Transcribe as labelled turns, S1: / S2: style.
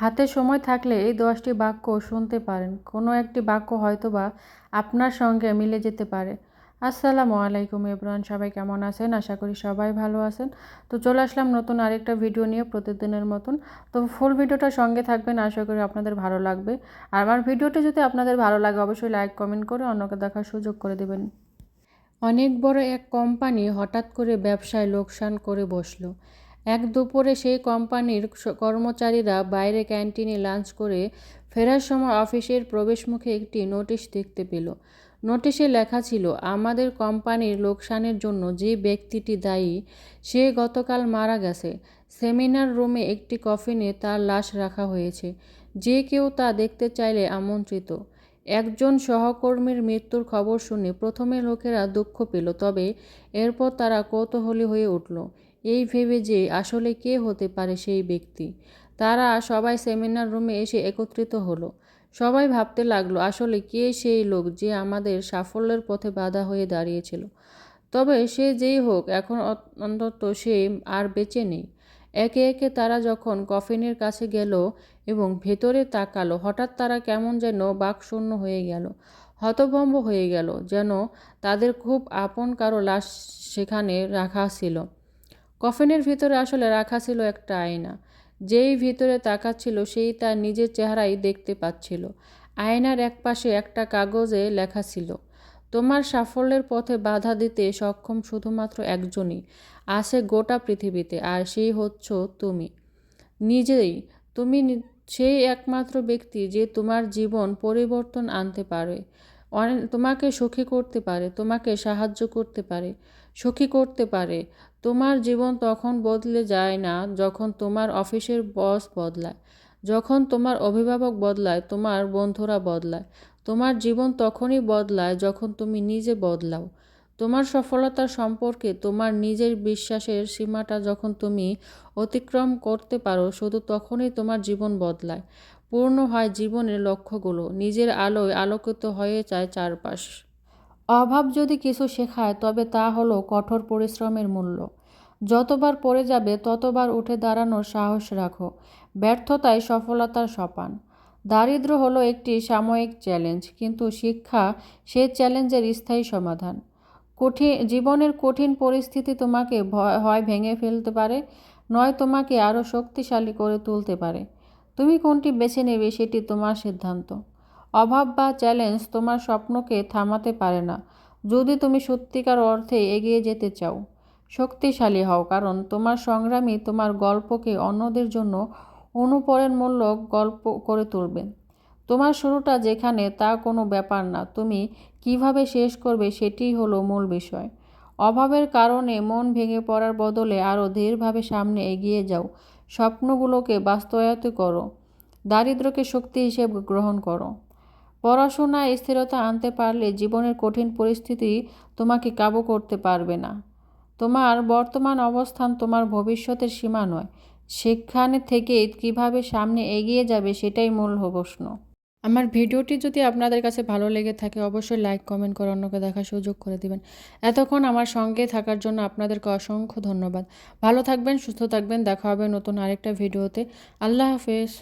S1: হাতে সময় থাকলে এই দশটি বাক্য শুনতে পারেন। কোনো একটি বাক্য হয়তোবা আপনার সঙ্গে মিলে যেতে পারে। আসসালামু আলাইকুম ইব্রান সবাই কেমন আছেন? আশা করি সবাই ভালো আছেন। তো চলে আসলাম নতুন আরেকটা ভিডিও নিয়ে প্রতিদিনের মতন। তো ফুল ভিডিওটা সঙ্গে থাকবেন, আশা করি আপনাদের ভালো লাগবে। আর আমার ভিডিওটি যদি আপনাদের ভালো লাগে, অবশ্যই লাইক কমেন্ট করে অন্যকে দেখার সুযোগ করে দেবেন। অনেক বড় এক কোম্পানি হঠাৎ করে ব্যবসায় লোকসান করে বসল। এক দুপুরে সেই কোম্পানির কর্মচারীরা বাইরে ক্যান্টিনে লাঞ্চ করে ফেরার সময় অফিসের প্রবেশমুখে একটি নোটিশ দেখতে পেল। নোটিশে লেখা ছিল, আমাদের কোম্পানির লোকসানের জন্য যে ব্যক্তিটি দায়ী, সে গতকাল মারা গেছে। সেমিনার রুমে একটি কফিনে তার লাশ রাখা হয়েছে। যে কেউ তা দেখতে চাইলে আমন্ত্রিত। একজন সহকর্মীর মৃত্যুর খবর শুনে প্রথমে লোকেরা দুঃখ পেল, তবে এরপর তারা কৌতূহলী হয়ে উঠল। এই ভেবে যে আসলে কে হতে পারে সেই ব্যক্তি। তারা সবাই সেমিনার রুমে এসে একত্রিত হলো। সবাই ভাবতে লাগল, আসলে কে সেই লোক যে আমাদের সাফল্যের পথে বাধা হয়ে দাঁড়িয়েছিল? তবে সে যেই হোক, এখন অন্তত সে আর বেঁচে নেই। একে একে তারা যখন কফিনের কাছে গেল এবং ভেতরে তাকালো, হঠাৎ তারা কেমন যেন বাকশূন্য হয়ে গেল, হতভম্ব হয়ে গেল, যেন তাদের খুব আপন কারও লাশ সেখানে রাখা ছিল। কফিনের ভিতরে আসলে রাখা ছিল একটা আয়না। যেই ভিতরে তাকাচ্ছিল সেই তার নিজের চেহারাই দেখতে পাচ্ছিল। আয়নার একপাশে একটা কাগজে লেখা ছিল, তোমার সাফল্যের পথে বাধা দিতে সক্ষম শুধুমাত্র একজনই, আছে গোটা পৃথিবীতে, আর সেই হচ্ছ তুমি। নিজেই, তুমি সেই একমাত্র ব্যক্তি যে তোমার জীবন পরিবর্তন আনতে পারে। তোমাকে সুখী করতে পারে, তোমাকে সাহায্য করতে পারে, সুখী করতে পারে। তোমার জীবন তখন বদলে যায় না যখন তোমার অফিসের বস বদলায়। যখন তোমার অভিভাবক বদলায়, তোমার বন্ধুরা বদলায়। তোমার জীবন তখনই বদলায় যখন তুমি নিজে বদলাও। তোমার সফলতা সম্পর্কে, তোমার নিজের বিশ্বাসের সীমাটা যখন তুমি অতিক্রম করতে পারো, শুধু তখনই তোমার জীবন বদলায়। পূর্ণ হয় জীবনের লক্ষ্যগুলো। নিজের আলোয় আলোকিত হয়ে যায় চারপাশ। অভাব যদি কিছু শেখায়, তবে তা হলো কঠোর পরিশ্রমের মূল্য। যতবার পড়ে যাবে, ততবার উঠে দাঁড়ানোর সাহস রাখো। ব্যর্থতায় সফলতার সপান। দারিদ্র হলো একটি সাময়িক চ্যালেঞ্জ কিন্তু শিক্ষা সে চ্যালেঞ্জের স্থায়ী সমাধান। কঠিন, জীবনের কঠিন পরিস্থিতি তোমাকে হয় ভেঙে ফেলতে পারে, নয় তোমাকে আরও শক্তিশালী করে তুলতে পারে। তুমি কোনটি বেছে নেবে সেটি তোমার সিদ্ধান্ত। অভাব বা চ্যালেঞ্জ তোমার স্বপ্নকে থামাতে পারে না। যদি তুমি সত্যিকার অর্থে এগিয়ে যেতে চাও, শক্তিশালী হও, কারণ তোমার সংগ্রামই তোমার গল্পকে অন্যদের জন্য অনুপ্রেরণামূলক গল্প করে তুলবে। তোমার শুরুটা যেখানে তা কোনো ব্যাপার না, তুমি কীভাবে শেষ করবে সেটিই হলো মূল বিষয়। অভাবের কারণে মন ভেঙে পড়ার বদলে আরও ধীরভাবে সামনে এগিয়ে যাও। স্বপ্নগুলোকে বাস্তবায়িত করো দারিদ্রকে শক্তি হিসেবে গ্রহণ করো। পড়াশোনায় স্থিরতা আনতে পারলে জীবনের কঠিন পরিস্থিতি তোমাকে কাবু করতে পারবে না। তোমার বর্তমান অবস্থান তোমার ভবিষ্যতের সীমা নয়। সেখানে থেকে কীভাবে সামনে এগিয়ে যাবে সেটাই মূল প্রশ্ন। আমার ভিডিওটি যদি আপনাদের কাছে ভালো লেগে থাকে, অবশ্যই লাইক কমেন্ট করে অন্যকে দেখার সুযোগ করে দিবেন। এতক্ষণ আমার সঙ্গে থাকার জন্য আপনাদেরকে অসংখ্য ধন্যবাদ। ভালো থাকবেন, সুস্থ থাকবেন, দেখা হবে নতুন আরেকটা ভিডিওতে। আল্লাহ হাফেজ।